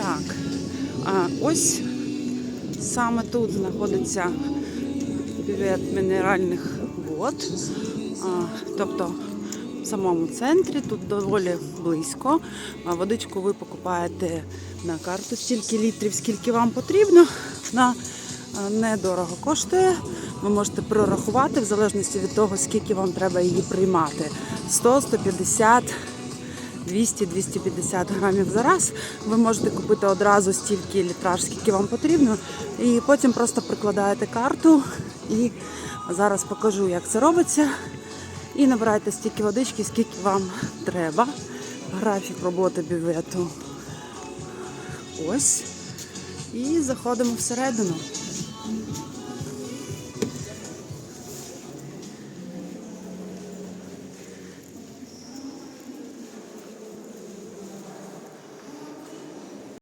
Так, ось саме тут знаходиться бювет мінеральних вод. Тобто в самому центрі, тут доволі близько. Водичку ви покупаєте на карту стільки літрів, скільки вам потрібно. На а, недорого коштує. Ви можете прорахувати в залежності від того, скільки вам треба її приймати. 100, 150, 200-250 грамів за раз. Ви можете купити одразу стільки літраж, скільки вам потрібно, і потім просто прикладаєте карту. І зараз покажу, як це робиться. І набирайте стільки водички, скільки вам треба. Графік роботи бювету. Ось. І заходимо всередину.